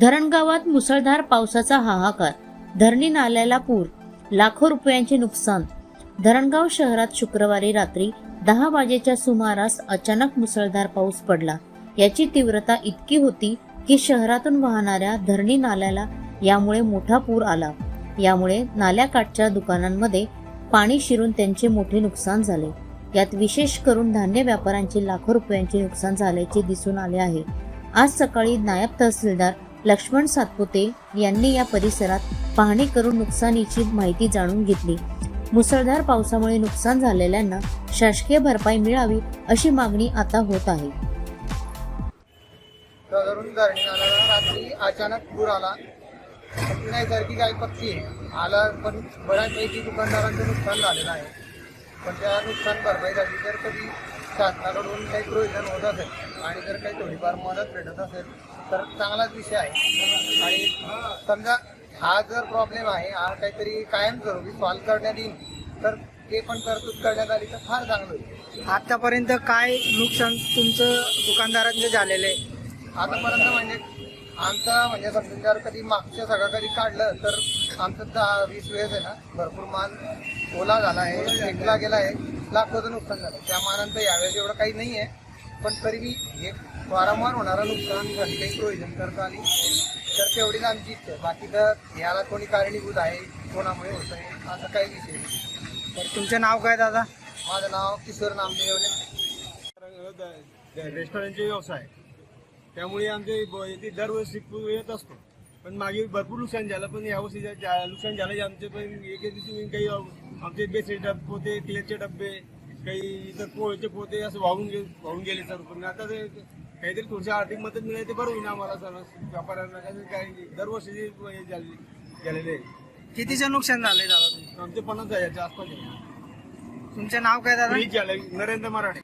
धरणगावात मुसळधार पावसाचा हाहाकार. धरणी नाल्याला पूर. लाखो रुपयांचे नुकसान. धरणगाव शहरात शुक्रवारी रात्री दहा वाजेच्या सुमारास अचानक मुसळधार पाऊस पडला. याची तीव्रता इतकी होती की शहरातून वाहणाऱ्या धरणी नाल्याला यामुळे मोठा पूर आला. यामुळे नाल्याकाठच्या दुकानांमध्ये पाणी शिरून त्यांचे मोठे नुकसान झाले. यात विशेष करून धान्य व्यापाऱ्यांचे लाखो रुपयांचे नुकसान झाल्याचे दिसून आले आहे. आज सकाळी नायब तहसीलदार लक्ष्मण सातपुते यांनी या परिसरात पाहणी करून नुकसानीची माहिती जाणून घेतली. मुसळधार पावसामुळे नुकसान झालेल्यांना शासकीय भरपाई मिळावी अशी मागणी आता होत आहे. रात्री अचानक पूर आला. ती नैसर्गिक आपत्ती आला पण बऱ्याचपैकी दुकानदारांचं नुकसान झालेलं आहे. पण त्या नुकसान भरपाईसाठी जर कधी शासनाकडून काही प्रोविजन होत असेल. आणि जर काही थोडीफार मदत भेटत असेल तर चांगलाच विषय आहे. आणि समजा हा जर प्रॉब्लेम आहे हा काहीतरी कायमस्वरूपी सॉल्व्ह करण्यात येईल तर ते पण तरतूद करण्यात आली तर फार चांगलं होईल. आतापर्यंत काय नुकसान तुमचं दुकानदारांचं झालेलं आहे? आतापर्यंत म्हणजे आमचा म्हणजे समजून जर कधी मागच्या सगळं कधी काढलं तर आमचं दहा वीस वेळेस आहे ना भरपूर माल ओला झाला आहे फेकला गेला आहे लाखोचं नुकसान झालं त्या मानांतर यावेळेस एवढं काही नाही आहे पण तरी मी हे वारंवार होणारं नुकसान घरी काही प्रोविजन करता आली तर तेवढीच आमची इच्छा बाकी तर याला कोणी कारणीभूत आहे कोणामुळे होत आहे असं काही विषय नाही. तर तुमचं नाव काय दादा? माझं नाव किशोर नामदेवले. रेस्टॉरंटचे व्यवसाय. त्यामुळे आमचे दरवर्षी येत असतो. पण मागे भरपूर नुकसान झालं पण यावर्षी नुकसान झालं जे आमचे पण एक एक दिवशी काही आमचे बेसचे डब होते क्लेचे डब्बे काही इतर पोळीचे पोते असं वाहून गे वाहून गेले सर पण आता ते काहीतरी थोडीशी आर्थिक मदत मिळाली ते बरं होईल आम्हाला सर व्यापाऱ्यांना काही काही दरवर्षी जे हे झाले झालेले आहे. कितीचं नुकसान झालंय दादा? आमचे पन्नास हजारच्या आसपास आहे. तुमचं नाव काय दादा झालं नरेंद्र मराठे